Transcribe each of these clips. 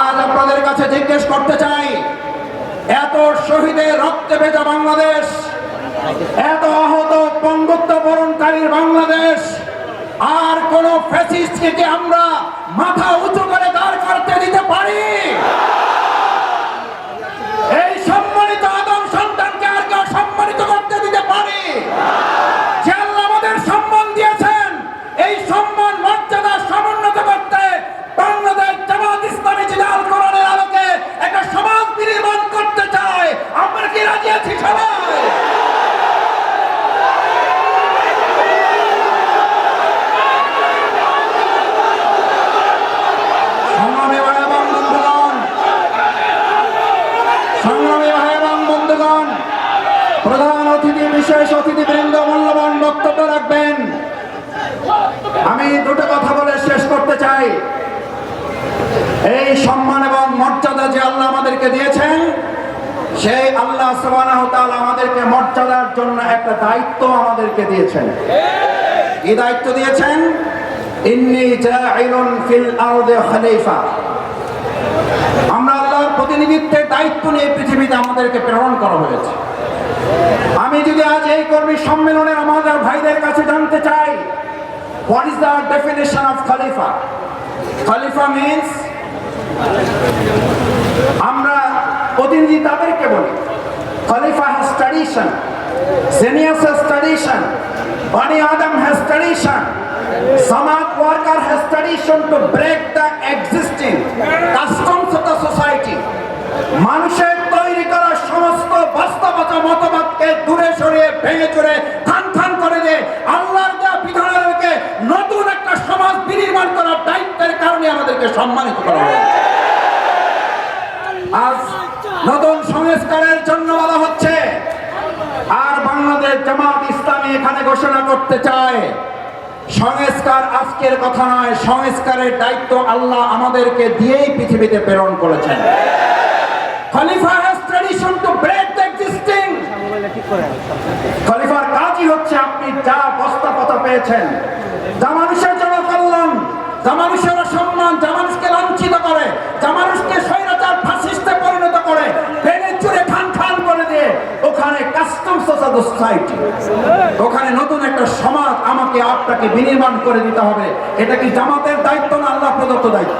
আজ আপনাদের কাছে জিজ্ঞেস করতে চাই, এত শহীদের রক্তে ভেজা বাংলাদেশ, এত আহত পঙ্গুত্ব বরণকারীর বাংলাদেশ, আর কোন থেকে আমরা মাথা উঁচু করে দাঁড় করতে দিতে পারি এই সম্মানিত আদম সন্তানকে আর কেউ সম্মানিত করতে দিতে পারি যে আল্লাহ আমাদের সম্মান দিয়েছেন এই সম্মান মর্যাদা সমুন্নত করতে বাংলাদেশ জামাত ইসলামী জিলাল কোরআনের আলোকে একটা সমাজ নির্মাণ করতে চায় আমরা কি রাজি আছি সবাই সংগ্রামী ভাই এবং বন্ধুগণ সংগ্রামী ভাই এবং বন্ধুগণ প্রধান অতিথি বিশেষ অতিথি বৃন্দ মূল্যবান বক্তব্য রাখবেন। আমি দুটো কথা বলে শেষ করতে চাই। এই সম্মান এবং মর্যাদা যে আল্লাহ আমাদেরকে দিয়েছেন, সেই আল্লাহ আমাদেরকে মর্যাদার জন্য একটা দায়িত্ব আমাদেরকে দিয়েছেন। কি দায়িত্ব দিয়েছেন? ফিল আমরা আল্লাহর প্রতিনিধিত্বের দায়িত্ব নিয়ে পৃথিবীতে আমাদেরকে প্রেরণ করা হয়েছে। আমি যদি আজ এই কর্মী সম্মেলনের আমাদের ভাইদের কাছে জানতে চাই what is the definition of khalifa khalifa means আমরা প্রতিনিধি তাদেরকে বলি। Khalifa has tradition seniors has tradition Bani Adam has tradition samaj worker has tradition to break the existing customs of the society মানুষের আমাদেরকে সম্মানিত করা হয় আজ নতুন সংস্কারের জন্য বলা হচ্ছে, আর বাংলাদেশ জামাত ইসলামী এখানে ঘোষণা করতে চায়, সংস্কার আজকের কথা নয়, সংস্কারের দায়িত্ব আল্লাহ আমাদেরকে দিয়েই পৃথিবীতে প্রেরণ করেছেন। Khalifa tradition to break existing খলিফার কাজই হচ্ছে আপনি যা বস্তাপতা পেয়েছেন। যা মানুষের জন্য কল্যাণ, যা মানুষের সম্মান যা মানুষকে লাঞ্ছিত করে যা মানুষকে স্বৈরাচার পরিণত করে চুরে খান খান করে দিয়ে ওখানে সোসাইটি ওখানে নতুন একটা সমাজ আমাকে আপনাকে বিনির্মাণ করে দিতে হবে। এটা কি জামাতের দায়িত্ব না আল্লাহ প্রদত্ত দায়িত্ব?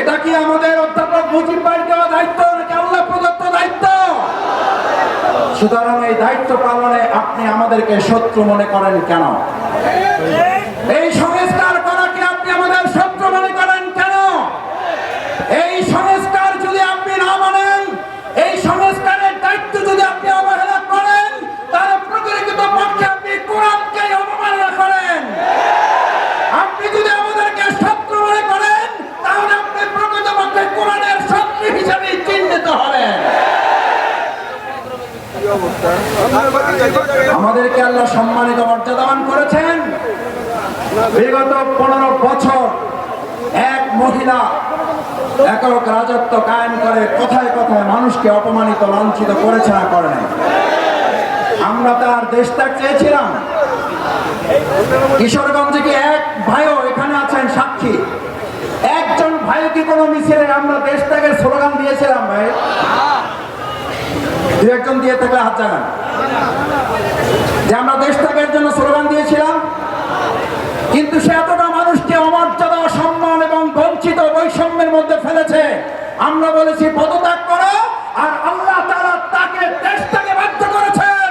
এটা কি আমাদের অধ্যাপক মুজিব ভাইয়ের দেওয়া দায়িত্ব নাকি আল্লাহ প্রদত্ত দায়িত্ব? সুতরাং এই দায়িত্ব পালনে আপনি আমাদেরকে শত্রু মনে করেন কেন? এই সংস্কার করাকে আপনি আমাদের শত্রু মনে করেন কেন এই সংস্কার যদি আপনি না মানেন এই সংস্কারের দায়িত্ব যদি আপনি অবহেলা করেন তাহলে প্রকৃত পক্ষে আপনি কোরআনকে অবমাননা করেন আপনি যদি আমাদেরকে শত্রু মনে করেন তাহলে আপনি প্রকৃত পক্ষে কোরআনের শত্রু হিসাবে চিহ্নিত হবেন আমাদেরকে আল্লাহ সম্মানিত মর্যাদাবান করেছেন। বিগত পনেরো বছর এক মহিলা একক রাজত্ব কায়েম করে কোথায় কথায় মানুষকে অপমানিত, লাঞ্ছিত করেছে না করে। আমরা তার দেশ ত্যাগ চেয়েছিলাম। কিশোরগঞ্জে কি এক ভাইও এখানে আছেন সাক্ষী? একজন ভাই কি কোনো মিছিলে আমরা দেশ ত্যাগের স্লোগান দিয়েছিলাম ভাই? দিয়ে থাকলে হাত জানান যে আমরা দেশ ত্যাগের জন্য স্লোগান দিয়েছিলাম কিন্তু সে এতটা মানুষকে অমর্যাদা সম্মান এবং বঞ্চিত বৈষম্যের মধ্যে ফেলেছে আমরা বলেছি পদত্যাগ করো আর আল্লাহ তারা তাকে দেশ থেকে বাধ্য করেছেন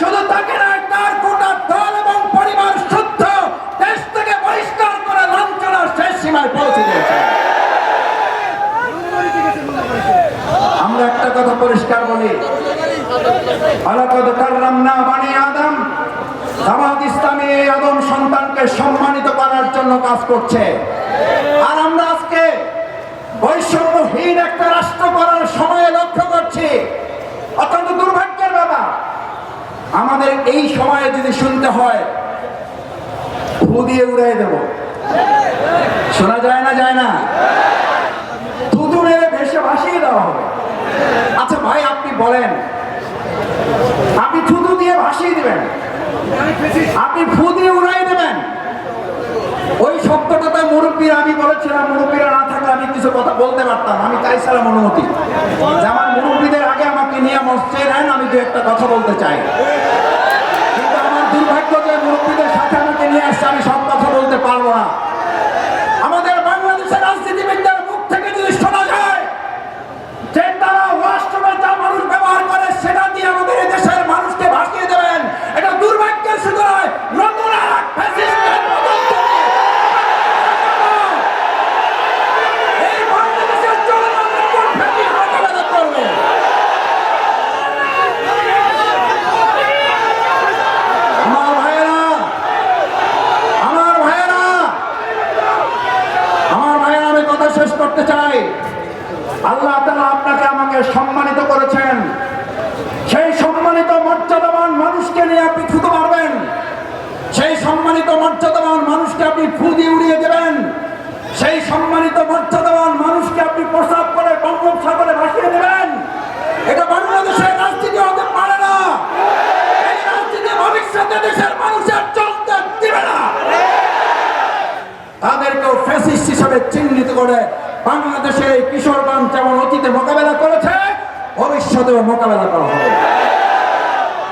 শুধু তাকে নয় তার গোটা দল এবং পরিবার শুদ্ধ দেশ থেকে বহিষ্কার করে লাঞ্ছনার শেষ সীমায় পৌঁছে দিয়েছে আমরা একটা কথা পরিষ্কার বলি আলাকদ কাররামনা বানি আদম। জামাত ইসলামী আদম সন্তানকে সম্মানিত করার জন্য কাজ করছে। আর আমরা আজকে বৈষম্যহীন একটা রাষ্ট্র করার সময়ে লক্ষ্য করছি। অত্যন্ত দুর্ভাগ্যের ব্যাপার। আমাদের এই সময়ে যদি শুনতে হয় ভু দিয়ে উড়াই দেব। শোনা যায় না যায় না? দুদু মেরে ভেসে ভাসিয়ে দেওয়া হবে। আচ্ছা ভাই, আপনি বলেন আপনি থুতু দিয়ে ভাসিয়ে দিবেন। আপনি ফু দিয়ে উড়াই দেবেন। ওই শব্দটা তো মুরব্বীর, আমি বলেছিলাম, মুরব্বীরা না থাকলে আমি কিছু কথা বলতে পারতাম। আমি চাইছিলাম অনুমতি। যে আমার মুরব্বীদের আগে আমাকে নিয়ে মঞ্চে নেন আমি দু একটা কথা বলতে চাই কিন্তু আমার দুর্ভাগ্য যে মুরব্বীদের সাথে আমাকে নিয়ে আসছে আমি সব কথা বলতে পারব না আমাদের বাংলাদেশের রাজনীতিবিদদের মুখ থেকে যদি শোনা যায় যে তারা ওয়াশরুমে যা মানুষ ব্যবহার করে সেটা দিয়ে আমাদের এই দেশের মানুষকে ভাসিয়ে দেবেন এটা দুর্ভাগ্যের শুধু নয় নতুন আর এক ফ্যাসিস্টের পদক্ষেপে এই বাংলাদেশের জনগণ নতুন ফ্যাসিস্ট মোকাবেলা করবে আমার ভাইয়েরা আমার ভাইয়েরা আমার ভাইয়েরা আমি কথা শেষ করতে চাই আল্লাহ তাআলা আপনাকে আমাকে সম্মানিত করেছেন। সেই সম্মানিত মর্যাদাবান মানুষকে নিয়ে আপনি থুতু মারবেন। সেই সম্মানিত মর্যাদাবান মানুষকে আপনি ফু দিয়ে উড়িয়ে দেবেন। সেই সম্মানিত মর্যাদাবান মানুষকে আপনি প্রসাব করে বঙ্গোপসাগরে ভাসিয়ে দেবেন। এটা বাংলাদেশের রাজনীতি হতে পারে না। এই রাজনীতি ভবিষ্যতে দেশের মানুষের চলতে দিবে না। তাদেরকেও ফ্যাসিস্ট হিসাবে চিহ্নিত করে বাংলাদেশের এই কিশোরগঞ্জ যেমন অতীতে মোকাবেলা করেছে ভবিষ্যতেও মোকাবেলা করা হবে।